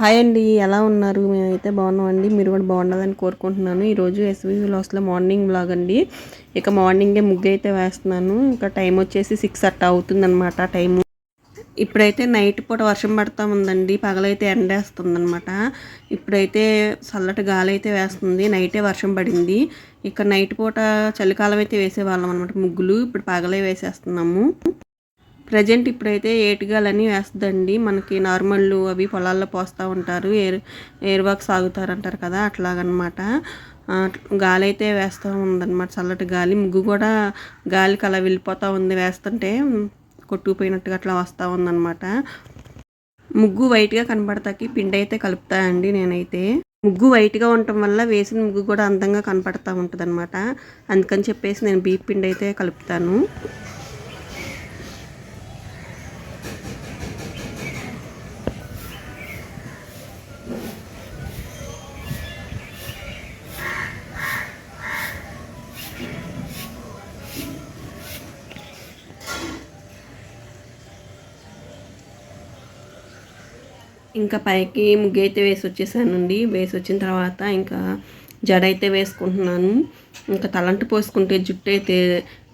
Hi అండి ఎలా ఉన్నారు? మేమైతే బాగున్నామండి. మీరు కూడా బాగుండాలని కోరుకుంటున్నాను. ఈరోజు ఎస్వి లాస్లో మార్నింగ్ బ్లాగ్ అండి. ఇక మార్నింగే ముగ్గు అయితే వేస్తున్నాను. ఇంకా టైం వచ్చేసి సిక్స్ అట్ట అవుతుందన్నమాట టైము ఇప్పుడైతే నైట్ పూట వర్షం పడతా ఉందండి. పగలైతే ఎండేస్తుందనమాట ఇప్పుడైతే చల్లటి గాలి అయితే వేస్తుంది నైటే వర్షం పడింది. ఇక నైట్ పూట చలికాలం అయితే వేసేవాళ్ళం అనమాట ముగ్గులు. ఇప్పుడు పగలే వేసేస్తున్నాము. ప్రజెంట్ ఇప్పుడైతే ఏటిగాలని వేస్తుందండి. మనకి నార్మల్లు అవి పొలాల్లో పోస్తూ ఉంటారు. ఎయిర్ ఎయిర్ సాగుతారంటారు అంటారు కదా అట్లాగనమాట. గాలి అయితే వేస్తూ ఉందన్నమాట చల్లటి గాలి. ముగ్గు కూడా గాలికి అలా వెళ్ళిపోతూ ఉంది. వేస్తుంటే కొట్టుకుపోయినట్టుగా అట్లా వస్తూ ఉందన్నమాట ముగ్గు వైట్గా కనపడతాకి పిండి అయితే కలుపుతాయండి నేనైతే. ముగ్గు వైట్గా ఉండటం వల్ల వేసిన ముగ్గు కూడా అందంగా కనపడతా ఉంటుంది అనమాట అందుకని చెప్పేసి నేను బీప్ పిండి అయితే కలుపుతాను. ఇంకా పైకి ముగ్గు అయితే వేసి వచ్చేసానండి వేసి వచ్చిన తర్వాత ఇంకా జడ అయితే వేసుకుంటున్నాను. ఇంకా తలంటు పోసుకుంటే జుట్టు అయితే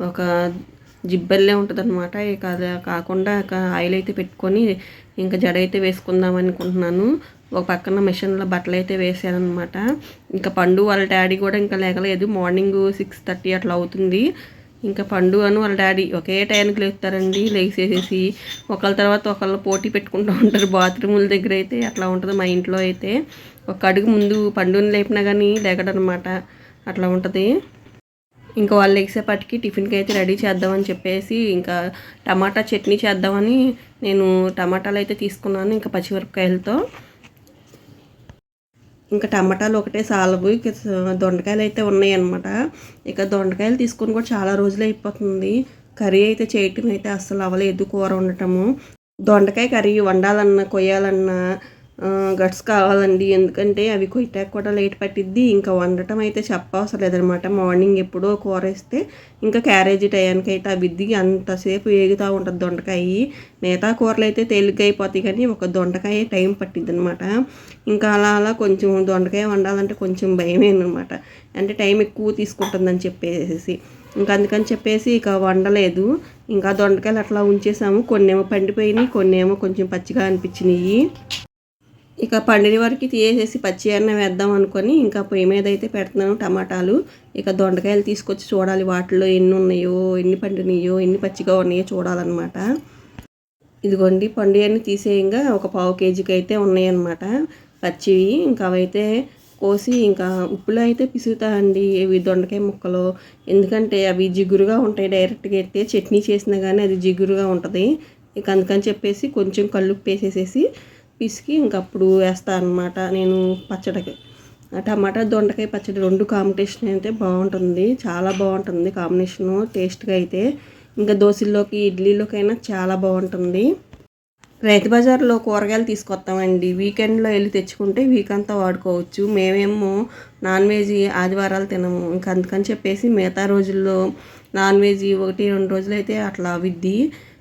ఒక జిబ్బల్లే ఉంటుంది అనమాట ఇక అది కాకుండా ఇక ఆయిల్ అయితే పెట్టుకొని ఇంకా జడ అయితే వేసుకుందాం అనుకుంటున్నాను. ఒక పక్కన మిషన్లో బట్టలు అయితే వేసాను అనమాట ఇంకా పండు వాళ్ళ డాడీ కూడా ఇంకా లేగలేదు. మార్నింగ్ సిక్స్ థర్టీ అట్లా అవుతుంది. ఇంకా పండు అని వాళ్ళ డాడీ ఒకే టైంకి లేస్తారండి లేచేసేసి ఒకళ్ళ తర్వాత ఒకళ్ళు పోటీ పెట్టుకుంటూ ఉంటారు బాత్రూముల దగ్గర అయితే అట్లా ఉంటుంది మా ఇంట్లో అయితే. ఒక అడుగు ముందు పండుని లేపినా కానీ లేకడనమాట అట్లా ఉంటుంది. ఇంకా వాళ్ళు లేచేపటికి టిఫిన్కి అయితే రెడీ చేద్దామని చెప్పేసి ఇంకా టమాటా చట్నీ చేద్దామని నేను టమాటాలు అయితే తీసుకున్నాను ఇంకా పచ్చిమిరపకాయలతో. ఇంకా టమాటాలు ఒకటే సాలవు ఇక దొండకాయలు అయితే ఉన్నాయన్నమాట. ఇక దొండకాయలు తీసుకొని కూడా చాలా రోజులు అయిపోతుంది. కర్రీ అయితే చేయటం అయితే అస్సలు అవ్వలేదు కూర ఉండటము దొండకాయ కర్రీ వండాలన్నా కొయ్యాలన్నా గట్స్ కావాలండి. ఎందుకంటే అవి కొయ్యటానికి కూడా లేట్ పట్టిద్ది. ఇంకా వండటం అయితే చెప్పవసరం లేదనమాట మార్నింగ్ ఎప్పుడో కూర వేస్తే ఇంకా క్యారేజీ టయానికి అయితే అవిద్ది. అంతసేపు ఏగుతూ ఉంటుంది దొండకాయ. మిగతా కూరలు అయితే తేలిగ్గా అయిపోతాయి కానీ ఒక దొండకాయ టైం పట్టిద్ది అనమాట ఇంకా అలా అలా కొంచెం దొండకాయ వండాలంటే కొంచెం భయమేనమాట అంటే టైం ఎక్కువ తీసుకుంటుందని చెప్పేసి. ఇంకా అందుకని చెప్పేసి ఇక వండలేదు. ఇంకా దొండకాయలు అట్లా ఉంచేసాము. కొన్నేమో పండిపోయినాయి కొన్ని ఏమో కొంచెం పచ్చిగా అనిపించినాయి ఇక పండిన వరకు తీసేసి పచ్చి అన్న వేద్దాం అనుకొని ఇంకా పొయ్యి మీద అయితే పెడుతున్నాను టమాటాలు. ఇక దొండకాయలు తీసుకొచ్చి చూడాలి వాటిలో ఎన్ని ఉన్నాయో ఎన్ని పండినాయో ఎన్ని పచ్చిగా ఉన్నాయో చూడాలన్నమాట. ఇదిగోండి పండు అన్ని తీసేయంగా ఒక పావు కేజీకి అయితే ఉన్నాయన్నమాట. పచ్చివి ఇంకా అవైతే కోసి ఇంకా ఉప్పులో అయితే పిసుగుతా అండి ఇవి దొండకాయ ముక్కలు. ఎందుకంటే అవి జిగురుగా ఉంటాయి డైరెక్ట్గా అయితే చట్నీ చేసినా కానీ అది జిగురుగా ఉంటుంది. ఇక అందుకని చెప్పేసి కొంచెం కళ్ళు వేసేసేసి పిసికి ఇంకప్పుడు వేస్తాను అనమాట నేను పచ్చడికి. టమాటా దొండకాయ పచ్చడి రెండు కాంబినేషన్ అయితే బాగుంటుంది. చాలా బాగుంటుంది కాంబినేషను టేస్ట్గా అయితే. ఇంకా దోశల్లోకి ఇడ్లీలోకైనా చాలా బాగుంటుంది. రైతు బజార్లో కూరగాయలు తీసుకొస్తామండి. వీకెండ్లో వెళ్ళి తెచ్చుకుంటే వీక్ అంతా వాడుకోవచ్చు. మేమేమో నాన్ వెజ్ ఆదివారాలు తినము. ఇంకా అందుకని చెప్పేసి మిగతా రోజుల్లో నాన్ వెజ్ ఒకటి రెండు రోజులు అయితే అట్లా విద్ది.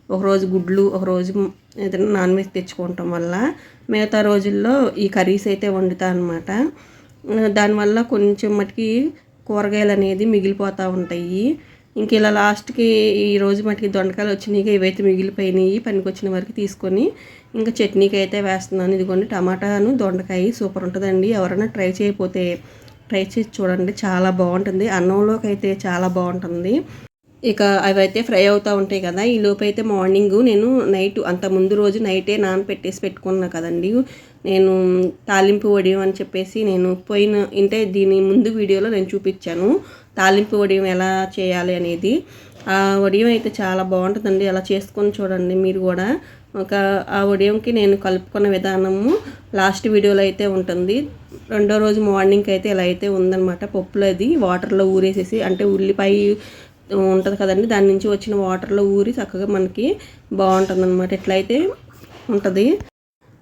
ఒకరోజు గుడ్లు ఒకరోజు ఏదైనా నాన్ వెజ్ తెచ్చుకోవటం వల్ల మిగతా రోజుల్లో ఈ కర్రీస్ అయితే వండుతా అనమాట దానివల్ల కొంచెం మటుకి కూరగాయలు అనేది మిగిలిపోతూ ఉంటాయి. ఇంక ఇలా లాస్ట్కి ఈ రోజు మటుకి దొండకాయలు వచ్చినాయి ఇవైతే మిగిలిపోయినాయి. పనికి వచ్చిన వరకు తీసుకొని ఇంకా చట్నీకి అయితే వేస్తున్నాను. ఇదిగోండి టమాటాను దొండకాయ సూపర్ ఉంటుందండి. ఎవరైనా ట్రై చేయకపోతే ట్రై చేసి చూడండి. చాలా బాగుంటుంది. అన్నంలోకి అయితే చాలా బాగుంటుంది. ఇక అవైతే ఫ్రై అవుతూ ఉంటాయి కదా. ఈ లోపైతే అయితే మార్నింగ్ నేను నైట్ అంత ముందు రోజు నైటే నానపెట్టేసి పెట్టుకున్నా కదండి. నేను తాలింపు వడియం అని చెప్పేసి నేను పోయిన అంటే దీని ముందు వీడియోలో నేను చూపించాను. తాలింపు వడియం ఎలా చేయాలి అనేది. ఆ వడియం అయితే చాలా బాగుంటుందండి. అలా చేసుకొని చూడండి మీరు కూడా. ఒక ఆ వడియంకి నేను కలుపుకున్న విధానము లాస్ట్ వీడియోలో అయితే ఉంటుంది. రెండో రోజు మార్నింగ్కి అయితే ఇలా అయితే ఉందన్నమాట. పప్పులు అది వాటర్లో ఊరేసేసి అంటే ఉల్లిపాయ ఉంటుంది కదండి. దాని నుంచి వచ్చిన వాటర్లో ఊరి చక్కగా మనకి బాగుంటుంది అనమాట ఎట్లయితే ఉంటుంది.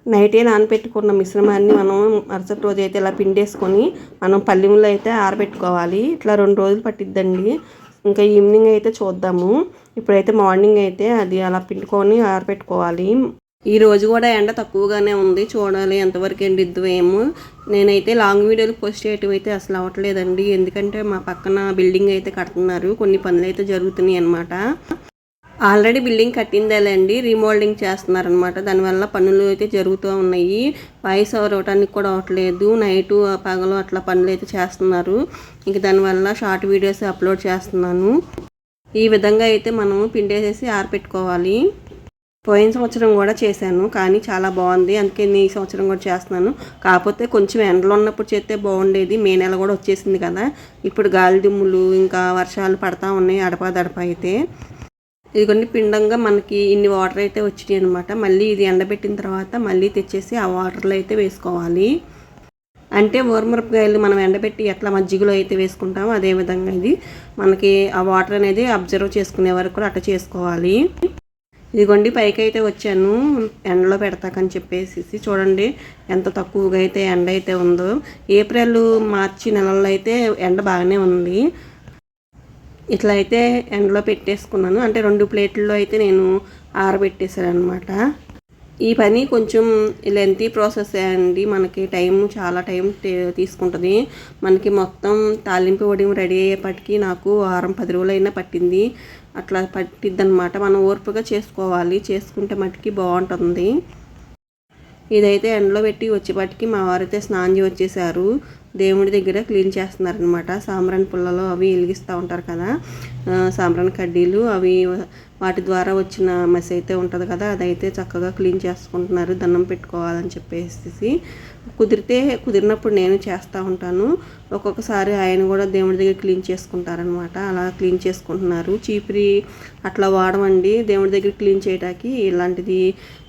నైటే నానపెట్టుకున్న మిశ్రమాన్ని మనం మరుసటి రోజు అయితే ఇలా పిండేసుకొని మనం పల్లెములో అయితే ఆరబెట్టుకోవాలి. ఇట్లా రెండు రోజులు పట్టిద్దండి. ఇంకా ఈవినింగ్ అయితే చూద్దాము. ఇప్పుడైతే మార్నింగ్ అయితే అది అలా పిండుకొని ఆరబెట్టుకోవాలి. ఈ రోజు కూడా ఎండ తక్కువగానే ఉంది. చూడాలి ఎంతవరకు ఎండిద్దు ఏమో. నేనైతే లాంగ్ వీడియోలు పోస్ట్ చేయటం అయితే అసలు అవ్వట్లేదండి. ఎందుకంటే మా పక్కన బిల్డింగ్ అయితే కడుతున్నారు. కొన్ని పనులు అయితే జరుగుతున్నాయి అనమాట ఆల్రెడీ బిల్డింగ్ కట్టిందేలేండి. రీమోల్డింగ్ చేస్తున్నారనమాట దానివల్ల పనులు అయితే జరుగుతూ ఉన్నాయి. వాయిస్ ఓవర్ అవడానికి కూడా అవ్వట్లేదు. నైటు పగలు అట్లా పనులు అయితే చేస్తున్నారు. ఇంక దానివల్ల షార్ట్ వీడియోస్ అప్లోడ్ చేస్తున్నాను. ఈ విధంగా అయితే మనం పిండేసేసి ఆరపెట్టుకోవాలి. పోయిన సంవత్సరం కూడా చేశాను కానీ చాలా బాగుంది. అందుకే ఈ సంవత్సరం కూడా చేస్తున్నాను. కాకపోతే కొంచెం ఎండలు ఉన్నప్పుడు చేస్తే బాగుండేది. మే నెల కూడా వచ్చేసింది కదా. ఇప్పుడు గాలి దుమ్ములు ఇంకా వర్షాలు పడతా ఉన్నాయి అడపా దడప అయితే. ఇదిగోండి పిండంగా మనకి ఇన్ని వాటర్ అయితే వచ్చినాయి అనమాట మళ్ళీ ఇది ఎండబెట్టిన తర్వాత మళ్ళీ తెచ్చేసి ఆ వాటర్లో అయితే వేసుకోవాలి. అంటే ఊరమిరపకాయలు మనం ఎండబెట్టి ఎట్లా మజ్జిగలో అయితే వేసుకుంటామో అదే విధంగా ఇది. మనకి ఆ వాటర్ అనేది అబ్జర్వ్ చేసుకునే వరకు కూడా అట్లా చేసుకోవాలి. ఇదిగోండి పైకి అయితే వచ్చాను. ఎండలో పెడతాకని చెప్పేసి చూడండి ఎంత తక్కువగా అయితే ఎండ అయితే ఉందో. ఏప్రిల్ మార్చి నెలల్లో అయితే ఎండ బాగానే ఉంది. ఇట్లా అయితే ఎండలో పెట్టేసుకున్నాను. అంటే రెండు ప్లేట్లలో అయితే నేను ఆరబెట్టేశాను అనమాట ఈ పని కొంచెం లెంతీ ప్రాసెస్ అండి. మనకి టైం చాలా టైం తీసుకుంటుంది. మనకి మొత్తం తాలింపు వడియం రెడీ అయ్యేపటికి నాకు వారం పది రోజులు అయినా పట్టింది. అట్లా పట్టిద్ది అనమాట మనం ఓర్పుగా చేసుకోవాలి. చేసుకుంటే మటుకి బాగుంటుంది. ఇదైతే ఎండలో పెట్టి వచ్చేపాటికి మా వారైతే స్నానం చేసి వచ్చేసారు. దేవుడి దగ్గర క్లీన్ చేస్తున్నారనమాట సాంబ్రాన్ పుల్లలో అవి వెలిగిస్తూ ఉంటారు కదా. సాంబ్రాన్ కడ్డీలు అవి వాటి ద్వారా వచ్చిన మెస్ అయితే ఉంటుంది కదా. అదైతే చక్కగా క్లీన్ చేసుకుంటున్నారు. దండం పెట్టుకోవాలని చెప్పేసి కుదిరితే కుదిరినప్పుడు నేను చేస్తూ ఉంటాను. ఒక్కొక్కసారి ఆయన కూడా దేవుడి దగ్గర క్లీన్ చేసుకుంటారనమాట అలా క్లీన్ చేసుకుంటున్నారు. చీపిరి అట్లా వాడమండి. దేవుడి దగ్గర క్లీన్ చేయడానికి ఇలాంటిది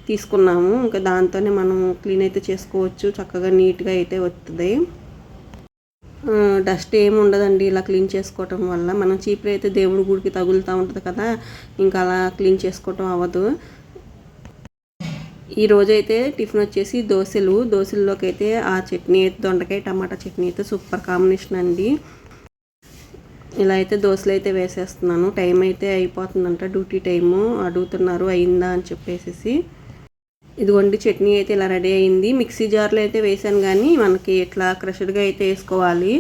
తీసుకున్నాము. ఇంకా దాంతోనే మనం క్లీన్ అయితే చేసుకోవచ్చు. చక్కగా నీట్గా అయితే వస్తుంది డస్ట్ ఏమి ఉండదండి. ఇలా క్లీన్ చేసుకోవటం వల్ల మనం చీపురు అయితే దేవుడి గుడికి తగులుతూ ఉంటుంది కదా. ఇంకా అలా క్లీన్ చేసుకోవటం అవ్వదు. ఈ రోజైతే టిఫిన్ వచ్చేసి దోశలు. దోశల్లోకి అయితే ఆ చట్నీ అయితే దొండకాయ టమాటా చట్నీ అయితే సూపర్ కాంబినేషన్ అండి. ఇలా అయితే దోశలు అయితే వేసేస్తున్నాను. టైం అయితే అయిపోతుందంట డ్యూటీ టైము. అడుగుతున్నారు అయిందా అని చెప్పేసి ఇదిగోండి చట్నీ అయితే ఇలా రెడీ అయింది. మిక్సీ జార్లో అయితే వేసాను కానీ మనకి ఇట్లా క్రషర్గా అయితే వేసుకోవాలి.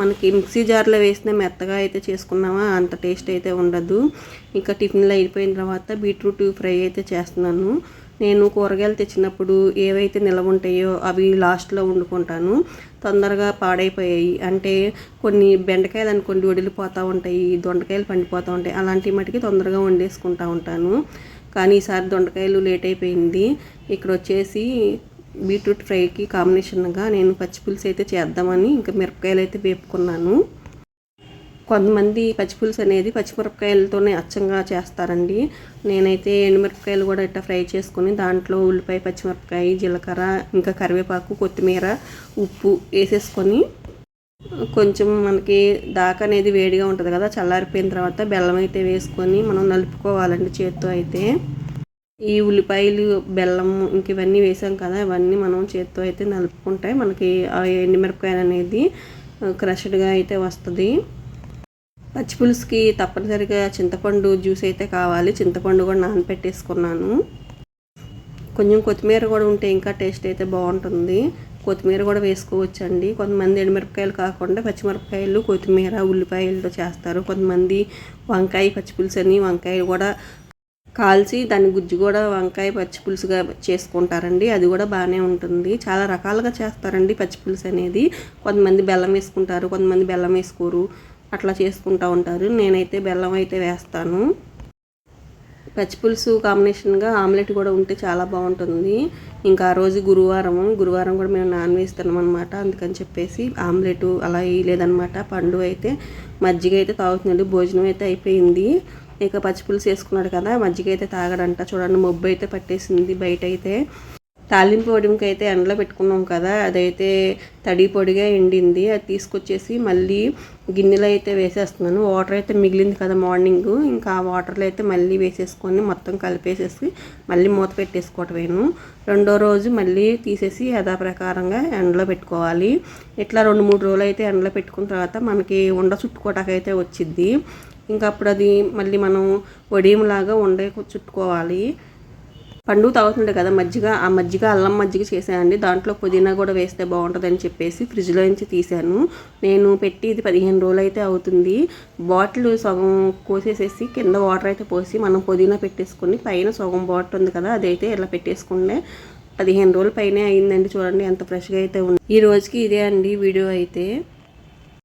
మనకి మిక్సీ జార్లో వేసిన మెత్తగా అయితే చేసుకున్నామా అంత టేస్ట్ అయితే ఉండదు. ఇంకా టిఫిన్లో అయిపోయిన తర్వాత బీట్రూట్ ఫ్రై అయితే చేస్తున్నాను. నేను కూరగాయలు తెచ్చినప్పుడు ఏవైతే నిలవ ఉంటాయో అవి లాస్ట్లో వండుకుంటాను. తొందరగా పాడైపోయాయి. అంటే కొన్ని బెండకాయలు అనుకోండి వడిలిపోతూ ఉంటాయి దొండకాయలు పండిపోతూ ఉంటాయి. అలాంటి మటుకి తొందరగా వండేసుకుంటూ ఉంటాను. కానీ ఈసారి దొండకాయలు లేట్ అయిపోయింది. ఇక్కడ వచ్చేసి బీట్రూట్ ఫ్రైకి కాంబినేషన్గా నేను పచ్చిపులుసు అయితే చేద్దామని ఇంకా మిరపకాయలు అయితే వేపుకున్నాను. కొంతమంది పచ్చిపులుసు అనేది పచ్చిమిరపకాయలతోనే అచ్చంగా చేస్తారండి. నేనైతే ఎండుమిరపకాయలు కూడా ఇట్లా ఫ్రై చేసుకుని దాంట్లో ఉల్లిపాయ పచ్చిమిరపకాయ జీలకర్ర ఇంకా కరివేపాకు కొత్తిమీర ఉప్పు వేసేసుకొని కొంచెం మనకి దాకా అనేది వేడిగా ఉంటుంది కదా చల్లారిపోయిన తర్వాత బెల్లం అయితే వేసుకొని మనం నలుపుకోవాలండి చేత్తో అయితే. ఈ ఉల్లిపాయలు బెల్లం ఇంక ఇవన్నీ వేసాం కదా ఇవన్నీ మనం చేత్తో అయితే నలుపుకుంటే మనకి ఆ ఎండుమిరపకాయలు అనేది క్రష్డ్గా అయితే వస్తుంది. పచ్చిపులుసుకి తప్పనిసరిగా చింతపండు జ్యూస్ అయితే కావాలి. చింతపండు కూడా నానపెట్టేసుకున్నాను. కొంచెం కొత్తిమీర కూడా ఉంటే ఇంకా టేస్ట్ అయితే బాగుంటుంది. కొత్తిమీర కూడా వేసుకోవచ్చండి. కొంతమంది ఎండుమిరపకాయలు కాకుండా పచ్చిమిరపకాయలు కొత్తిమీర ఉల్లిపాయలతో చేస్తారు. కొంతమంది వంకాయ పచ్చిపులుసు అని వంకాయలు కూడా కాల్చి దాని గుజ్జు కూడా వంకాయ పచ్చిపులుసుగా చేసుకుంటారండి. అది కూడా బాగానే ఉంటుంది. చాలా రకాలుగా చేస్తారండి పచ్చిపులుసు అనేది. కొంతమంది బెల్లం వేసుకుంటారు కొంతమంది బెల్లం వేసుకోరు. అట్లా చేసుకుంటూ ఉంటారు. నేనైతే బెల్లం అయితే వేస్తాను. పచ్చిపులుసు కాంబినేషన్గా ఆమ్లెట్ కూడా ఉంటే చాలా బాగుంటుంది. ఇంకా ఆ రోజు గురువారం గురువారం కూడా మేము నాన్ వెజ్ తినమనమాట అనమాట అందుకని చెప్పేసి ఆమ్లెట్ అలా వేయలేదనమాట పండు అయితే మజ్జిగ అయితే తాగుతున్నాడు భోజనం అయితే అయిపోయింది. ఇక పచ్చిపులుసు వేసుకున్నాడు కదా మజ్జిగ అయితే తాగడంట. చూడండి మొబ్బు అయితే పట్టేసింది బయట అయితే తాలింపు వడికి అయితే ఎండలో పెట్టుకున్నాం కదా అదైతే తడి పొడిగా ఎండింది. అది తీసుకొచ్చేసి మళ్ళీ గిన్నెలో అయితే వేసేస్తున్నాను. వాటర్ అయితే మిగిలింది కదా మార్నింగ్. ఇంకా ఆ వాటర్లో అయితే మళ్ళీ వేసేసుకొని మొత్తం కలిపేసేసి మళ్ళీ మూత పెట్టేసుకోవటమేను. రెండో రోజు మళ్ళీ తీసేసి యథా ప్రకారంగా ఎండలో పెట్టుకోవాలి. ఇట్లా రెండు మూడు రోజులు అయితే ఎండలో పెట్టుకున్న తర్వాత మనకి ఉండ చుట్టుకోటాకైతే వచ్చింది ఇంకా అప్పుడు అది మళ్ళీ మనం వడియంలాగా ఉండే చుట్టుకోవాలి. పండుగ తాగుతుండే కదా మజ్జిగ ఆ మజ్జిగ అల్లం మజ్జిగ చేశానండి. దాంట్లో పుదీనా కూడా వేస్తే బాగుంటుందని చెప్పేసి ఫ్రిడ్జ్లో నుంచి తీశాను. నేను పెట్టి ఇది పదిహేను రోజులు అయితే అవుతుంది. బాటిల్ సగం కోసేసేసి కింద వాటర్ అయితే పోసి మనం పుదీనా పెట్టేసుకుని పైన సగం బాటిల్ ఉంది కదా అదైతే ఇలా పెట్టేసుకుంటే పదిహేను రోజుల పైనే అయిందండి. చూడండి ఎంత ఫ్రెష్గా అయితే ఉంది. ఈ రోజుకి ఇదే అండి వీడియో అయితే.